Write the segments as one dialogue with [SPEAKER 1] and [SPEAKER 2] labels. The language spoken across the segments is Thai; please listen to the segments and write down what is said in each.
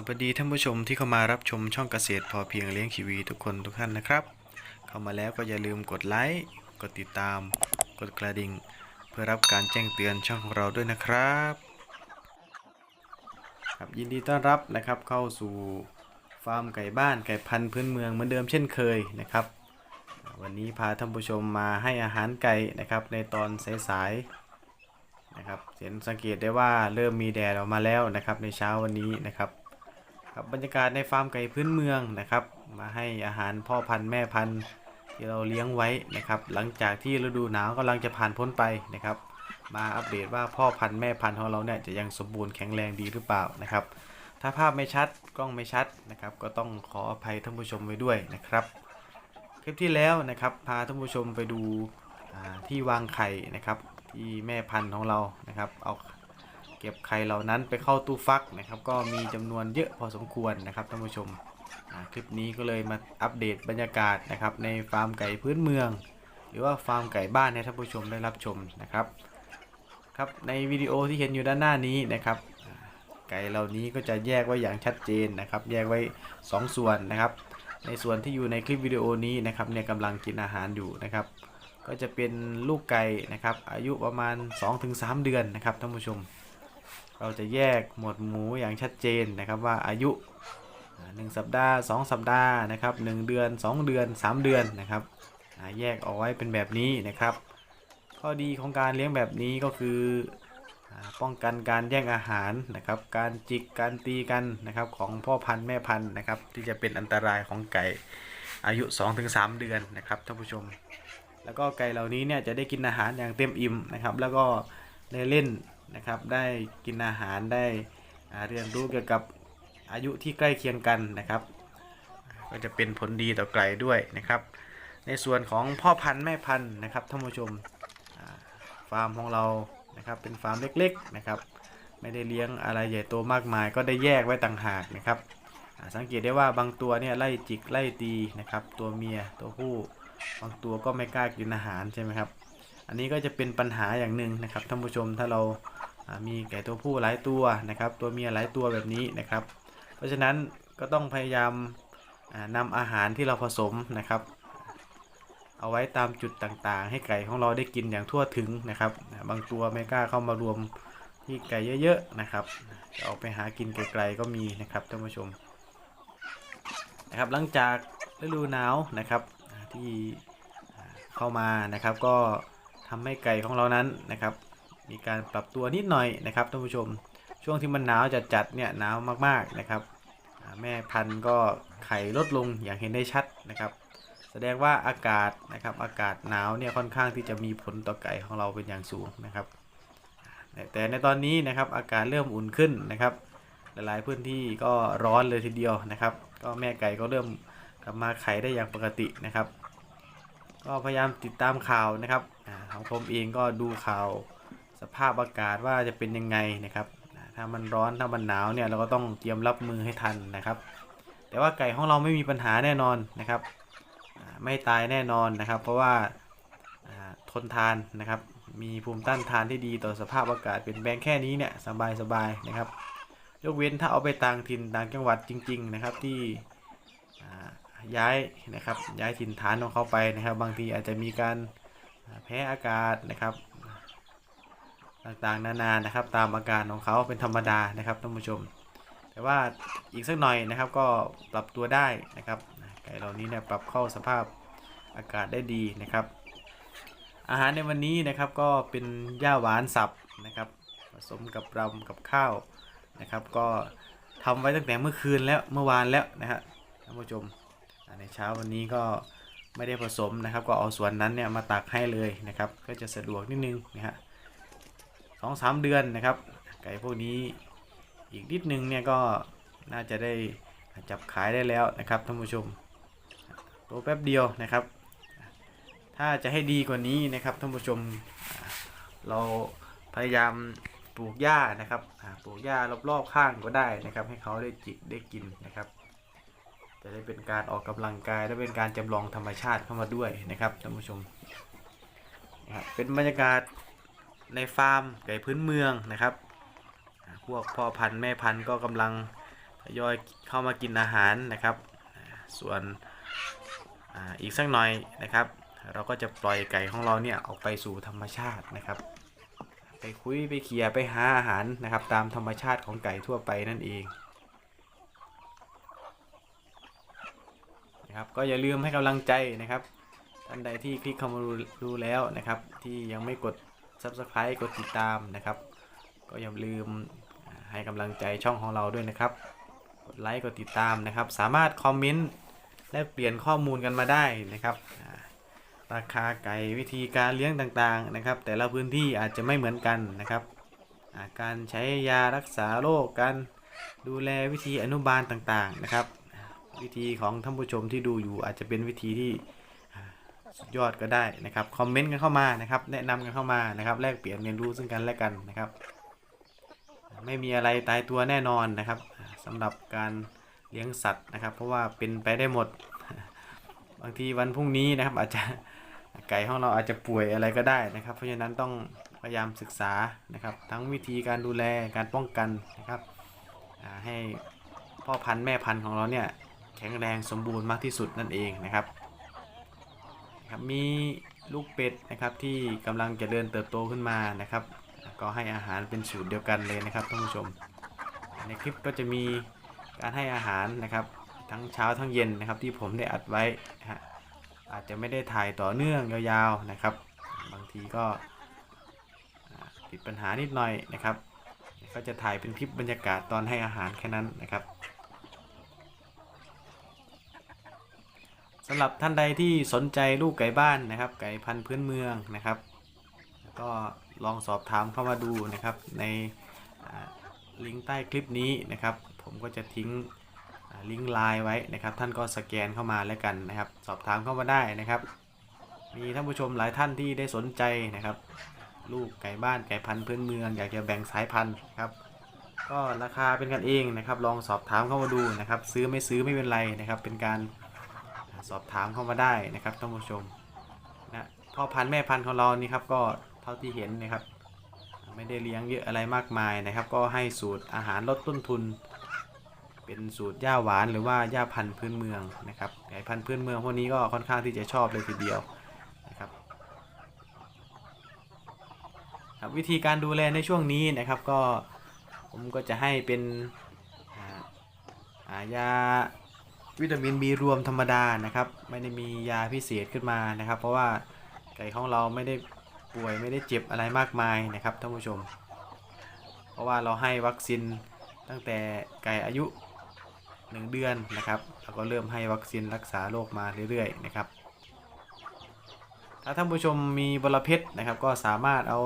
[SPEAKER 1] สวัสดีท่านผู้ชมที่เข้ามารับชมช่องเกษตรพอเพียงเลี้ยงชีวีทุกคนทุกท่านนะครับ เข้ามาแล้วก็อย่าลืมกดไลค์กดติดตาม กดกระดิ่ง เพื่อรับการแจ้งเตือนช่องของเราด้วยนะครับครับยินดีต้อนรับนะครับเข้าสู่ฟาร์มไก่บ้านไก่พันธุ์พื้นเมืองเหมือนเดิมเช่นเคยนะครับ วันนี้พาท่านผู้ชมมาให้อาหารไก่นะครับในตอนสายๆนะครับเห็นสังเกตได้ว่าเริ่มมีแดดออกมาแล้วนะครับในเช้าวันนี้นะครับ ครับบรรยากาศในฟาร์มไก่พื้นเมืองนะครับ มาให้อาหารพ่อพันธุ์แม่พันธุ์ที่เราเลี้ยงไว้นะครับ หลังจากที่ฤดูหนาวกำลังจะผ่านพ้นไปนะครับ มาอัปเดตว่าพ่อพันธุ์แม่พันธุ์ของเราเนี่ยจะยังสมบูรณ์แข็งแรงดีหรือเปล่านะครับ ถ้าภาพไม่ชัดกล้องไม่ชัดนะครับ ก็ต้องขออภัยท่านผู้ชมไว้ด้วยนะครับ คลิปที่แล้วนะครับ พาท่านผู้ชมไปดูที่วางไข่นะครับ ที่แม่พันธุ์ของเรานะครับ เอา เก็บไข่เหล่านั้นไปเข้าตู้ฟักนะครับ ก็มีจำนวนเยอะพอสมควรนะครับท่านผู้ชมคลิปนี้ก็เลยมาอัปเดตบรรยากาศนะครับในฟาร์มไก่พื้นเมือง หรือว่าฟาร์มไก่บ้านให้ท่านผู้ชมได้รับชมนะครับครับในวิดีโอที่เห็นอยู่ด้านหน้านี้นะครับ ไก่เหล่านี้ก็จะแยกไว้อย่างชัดเจนนะครับ แยกไว้สองส่วนนะครับ ในส่วนที่อยู่ในคลิปวิดีโอนี้นะครับเนี่ยกำลังกินอาหารอยู่นะครับ ก็จะเป็นลูกไก่นะครับอายุประมาณ 2-3 เดือนนะครับท่านผู้ชม เราจะแยกหมวดหมูอย่างชัดเจนนะครับว่าอายุอ่า1สัปดาห์ 2 สัปดาห์นะครับ1เดือน 2 เดือน 3 เดือนนะครับแยกเอาไว้เป็นแบบนี้นะครับ ข้อดีของการเลี้ยงแบบนี้ก็คือป้องกันการแย่งอาหารนะครับ การจิก การตีกันนะครับของพ่อพันธุ์แม่พันธุ์นะครับ ที่จะเป็นอันตรายของไก่อายุ 2-3 เดือนนะครับท่านผู้ชม แล้วก็ไก่เหล่านี้เนี่ยจะได้กินอาหารอย่างเต็มอิ่มนะครับ แล้วก็ได้เล่น นะครับ ได้กินอาหารได้เรียนรู้เกี่ยวกับอายุที่ใกล้เคียงกันนะครับ ก็จะเป็นผลดีต่อไก่ด้วยนะครับ ในส่วนของพ่อพันธุ์แม่พันธุ์นะครับท่านผู้ชมฟาร์มของเรานะครับเป็นฟาร์มเล็กๆนะครับ ไม่ได้เลี้ยงอะไรใหญ่โตมากมาย ก็ได้แยกไว้ต่างหากนะครับสังเกตได้ว่าบางตัวเนี่ยไล่จิกไล่ตีนะครับ ตัวเมียตัวผู้บางตัวก็ไม่กล้ากินอาหารใช่ไหมครับ อันนี้ก็จะเป็นปัญหาอย่างหนึ่งนะครับท่านผู้ชมถ้าเรามีไก่ตัวผู้หลายตัวนะครับ ตัวเมียหลายตัวแบบนี้นะครับ เพราะฉะนั้นก็ต้องพยายามอ่านำอาหารที่เราผสมนะครับ เอาไว้ตามจุดต่างๆ ให้ไก่ของเราได้กินอย่างทั่วถึงนะครับ บางตัวไม่กล้าเข้ามารวมที่ไก่เยอะๆนะครับจะออกไปหากินไกลๆก็มีนะครับท่านผู้ชมนะครับหลังจากฤดูหนาวนะครับที่เข้ามานะครับก็ ทำให้ไก่ของเรานั้นนะครับ มีการปรับตัวนิดหน่อยนะครับท่านผู้ชม ช่วงที่มันหนาวจัดๆเนี่ยหนาวมากๆนะครับ แม่พันธุ์ก็ไข่ลดลงอย่างเห็นได้ชัดนะครับ แสดงว่าอากาศนะครับอากาศหนาวเนี่ยค่อนข้างที่จะมีผลต่อไก่ของเราเป็นอย่างสูงนะครับ แต่แต่ในตอนนี้นะครับอากาศเริ่มอุ่นขึ้นนะครับ หลายๆพื้นที่ก็ร้อนเลยทีเดียวนะครับ ก็แม่ไก่ก็เริ่มกลับมาไข่ได้อย่างปกตินะครับ ก็พยายามติดตามข่าวนะครับของผมเองก็ดูข่าวสภาพอากาศว่าจะเป็นยังไงนะครับ ถ้ามันร้อนถ้ามันหนาวเนี่ยเราก็ต้องเตรียมรับมือให้ทันนะครับ แต่ว่าไก่ของเราไม่มีปัญหาแน่นอนนะครับ ไม่ตายแน่นอนนะครับ เพราะว่าทนทานนะครับ มีภูมิต้านทานที่ดีต่อสภาพอากาศเป็นแบงแค่นี้เนี่ยสบายสบายๆนะครับ ยกเว้นถ้าเอาไปต่างถิ่นต่างจังหวัดจริง ๆ นะครับที่ ย้ายนะครับย้ายถิ่นฐานของเขาไปนะครับ บางทีอาจจะมีการแพ้อากาศนะครับ ต่างๆนานานะครับ ตามอาการของเขาเป็นธรรมดานะครับท่านผู้ชม แต่ว่าอีกสักหน่อยนะครับก็ปรับตัวได้นะครับไก่เหล่านี้เนี่ยปรับเข้าสภาพอากาศได้ดีนะครับ อาหารในวันนี้นะครับก็เป็นหญ้าหวานสับนะครับผสมกับรำกับข้าวนะครับ ก็ทำไว้ตั้งแต่เมื่อคืนแล้วเมื่อวานแล้วนะฮะท่านผู้ชม ในเช้าวันนี้ก็ไม่ได้ผสมนะครับ ก็เอาส่วนนั้นเนี่ยมาตักให้เลยนะครับ ก็จะสะดวกนิดนึงนะฮะสองสามเดือนนะครับ ไก่พวกนี้อีกนิดนึงเนี่ยก็น่าจะได้จับขายได้แล้วนะครับท่านผู้ชมตัวแป๊บเดียวนะครับ ถ้าจะให้ดีกว่านี้นะครับท่านผู้ชมเราพยายามปลูกหญ้านะครับปลูกหญ้ารอบๆข้างก็ได้นะครับ ให้เขาได้จิกได้กินนะครับ จะได้เป็นการออกกำลังกายและเป็นการจำลองธรรมชาติเข้ามาด้วยนะครับท่านผู้ชมนะครับเป็นบรรยากาศในฟาร์มไก่พื้นเมืองนะครับ พวกพ่อพันธุ์แม่พันธุ์ก็กำลังทยอยเข้ามากินอาหารนะครับ ส่วนออีกสักหน่อยนะครับ เราก็จะปล่อยไก่ของเราเนี่ยออกไปสู่ธรรมชาตินะครับ ไปคุยไปเคลียไปหาอาหารนะครับ ตามธรรมชาติของไก่ทั่วไปนั่นเอง นะครับ ก็อย่าลืมให้กำลังใจนะครับท่านใดที่คลิกเข้ามาดูแล้วนะครับ ที่ยังไม่กด Subscribe กดติดตามนะครับ ก็อย่าลืมให้กำลังใจช่องของเราด้วยนะครับ กดไลค์กดติดตามนะครับ สามารถคอมเมนต์แลกเปลี่ยนข้อมูลกันมาได้นะครับราคาไก่วิธีการเลี้ยงต่างๆนะครับ แต่ละพื้นที่อาจจะไม่เหมือนกันนะครับ การใช้ยารักษาโรคการดูแลวิธีอนุบาลต่างๆนะครับ วิธีของท่านผู้ชมที่ดูอยู่อาจจะเป็นวิธีที่สุดยอดก็ได้นะครับคอมเมนต์กันเข้ามานะครับ แนะนำกันเข้ามานะครับ แลกเปลี่ยนเรียนรู้ซึ่งกันและกันนะครับ ไม่มีอะไรตายตัวแน่นอนนะครับสำหรับการเลี้ยงสัตว์นะครับ เพราะว่าเป็นไปได้หมด บางทีวันพรุ่งนี้นะครับ อาจจะไก่ของเราอาจจะป่วยอะไรก็ได้นะครับ เพราะฉะนั้นต้องพยายามศึกษานะครับ ทั้งวิธีการดูแลการป้องกันนะครับให้พ่อพันธุ์แม่พันธุ์ของเราเนี่ย แข็งแรงสมบูรณ์มากที่สุดนั่นเองนะครับครับมีลูกเป็ดนะครับที่กำลังจะเดินเติบโตขึ้นมานะครับ ก็ให้อาหารเป็นสูตรเดียวกันเลยนะครับท่านผู้ชม ในคลิปก็จะมีการให้อาหารนะครับ ทั้งเช้าทั้งเย็นนะครับ ที่ผมได้อัดไว้นะฮะอาจจะไม่ได้ถ่ายต่อเนื่องยาวๆนะครับ บางทีก็ติดปัญหานิดหน่อยนะครับ ก็จะถ่ายเป็นคลิปบรรยากาศตอนให้อาหารแค่นั้นนะครับ สำหรับท่านใดที่สนใจลูกไก่บ้านนะครับ ไก่พันธุ์พื้นเมืองนะครับ ก็ลองสอบถามเข้ามาดูนะครับ ในลิงก์ใต้คลิปนี้นะครับ ผมก็จะทิ้งลิงก์ไลน์ไว้นะครับ ท่านก็สแกนเข้ามาแล้วกันนะครับ สอบถามเข้ามาได้นะครับ มีท่านผู้ชมหลายท่านที่ได้สนใจนะครับ ลูกไก่บ้านไก่พันธุ์พื้นเมืองอยากจะแบ่งสายพันธุ์ครับก็ราคาเป็นกันเองนะครับ ลองสอบถามเข้ามาดูนะครับ ซื้อไม่ซื้อไม่เป็นไรนะครับ เป็นการ สอบถามเข้ามาได้นะครับท่านผู้ชมนะพ่อพันธุ์แม่พันธุ์ของเรานี่ครับก็เท่าที่เห็นนะครับ ไม่ได้เลี้ยงเยอะอะไรมากมายนะครับ ก็ให้สูตรอาหารลดต้นทุน เป็นสูตรหญ้าหวานหรือว่าหญ้าพันธุ์พื้นเมืองนะครับไก่พันธุ์พื้นเมืองพวกนี้ก็ค่อนข้างที่จะชอบเลยทีเดียวนะครับครับวิธีการดูแลในช่วงนี้นะครับก็ผมก็จะให้เป็นยา วิตามินบีรวมธรรมดานะครับ ไม่ได้มียาพิเศษขึ้นมานะครับ เพราะว่าไก่ของเราไม่ได้ป่วยไม่ได้เจ็บอะไรมากมายนะครับท่านผู้ชม เพราะว่าเราให้วัคซีนตั้งแต่ไก่อายุ 1 เดือนนะครับเราก็เริ่มให้วัคซีนรักษาโรคมาเรื่อยๆนะครับ ถ้าท่านผู้ชมมีบรเพชรนะครับ ก็สามารถเอา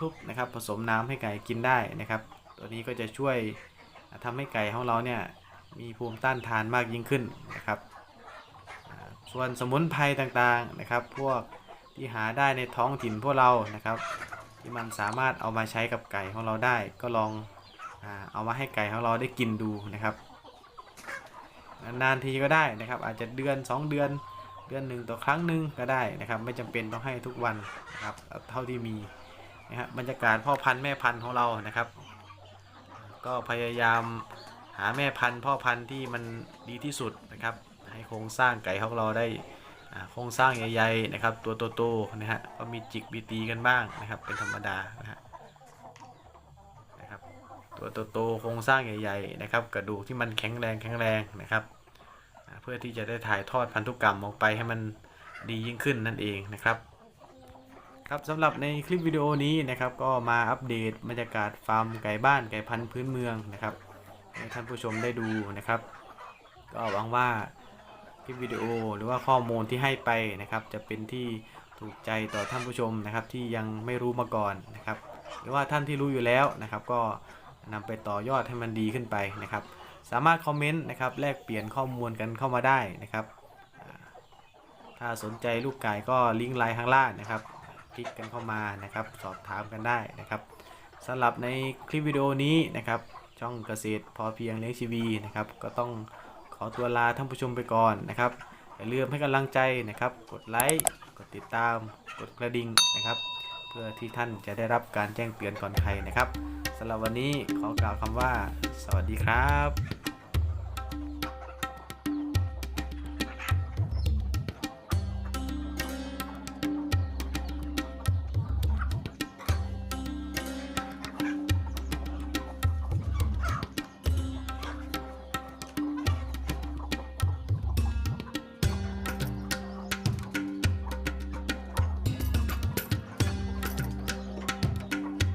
[SPEAKER 1] ทุบๆนะครับ ผสมน้ำให้ไก่กินได้นะครับ ตัวนี้ก็จะช่วยทำให้ไก่ของเราเนี่ย มีภูมิต้านทานมากยิ่งขึ้นนะครับ ส่วนสมุนไพรต่างๆนะครับ พวกที่หาได้ในท้องถิ่นพวกเรานะครับ ที่มันสามารถเอามาใช้กับไก่ของเราได้ ก็ลองเอามาให้ไก่ของเราได้กินดูนะครับนานๆทีก็ได้นะครับ อาจจะเดือน 2 เดือนเดือนหนึ่งต่อครั้งหนึ่งก็ได้นะครับ ไม่จำเป็นต้องให้ทุกวันนะครับเอาเท่าที่มีนะครับบรรยากาศพ่อพันธุ์แม่พันธุ์ของเรานะครับ ก็พยายาม หาแม่พันธุ์พ่อพันธุ์ที่มันดีที่สุดนะครับ ให้โครงสร้างไก่ของเราได้โครงสร้างใหญ่ๆนะครับ ตัวโตๆนะฮะก็มีจิกมีตีกันบ้างนะครับ เป็นธรรมดานะฮะนะครับ ตัวโตๆโครงสร้างใหญ่ๆนะครับ กระดูกที่มันแข็งแรงแข็งแรงนะครับเพื่อที่จะได้ถ่ายทอดพันธุกรรมออกไปให้มันดียิ่งขึ้นนั่นเองนะครับ ครับสำหรับในคลิปวิดีโอนี้นะครับ ก็มาอัปเดตบรรยากาศฟาร์มไก่บ้านไก่พันธุ์พื้นเมืองนะครับ ให้ท่านผู้ชมได้ดูนะครับ ก็หวังว่าคลิปวิดีโอหรือว่าข้อมูลที่ให้ไปนะครับ จะเป็นที่ถูกใจต่อท่านผู้ชมนะครับ ที่ยังไม่รู้มาก่อนนะครับ หรือว่าท่านที่รู้อยู่แล้วนะครับ ก็นำไปต่อยอดให้มันดีขึ้นไปนะครับ สามารถคอมเมนต์นะครับแลกเปลี่ยนข้อมูลกันเข้ามาได้นะครับ ถ้าสนใจลูกไก่ก็ลิงก์ไลน์ข้างล่างนะครับคลิกกันเข้ามานะครับ สอบถามกันได้นะครับสำหรับในคลิปวิดีโอนี้นะครับ ช่องเกษตรพอเพียงเลี้ยงชีวีนะครับ ก็ต้องขอตัวลาท่านผู้ชมไปก่อนนะครับอย่าลืมให้กำลังใจนะครับ กดไลค์กดติดตาม กดกระดิ่งนะครับ เพื่อที่ท่านจะได้รับการแจ้งเตือนก่อนใครนะครับสำหรับวันนี้ขอกล่าวคำว่า สวัสดีครับ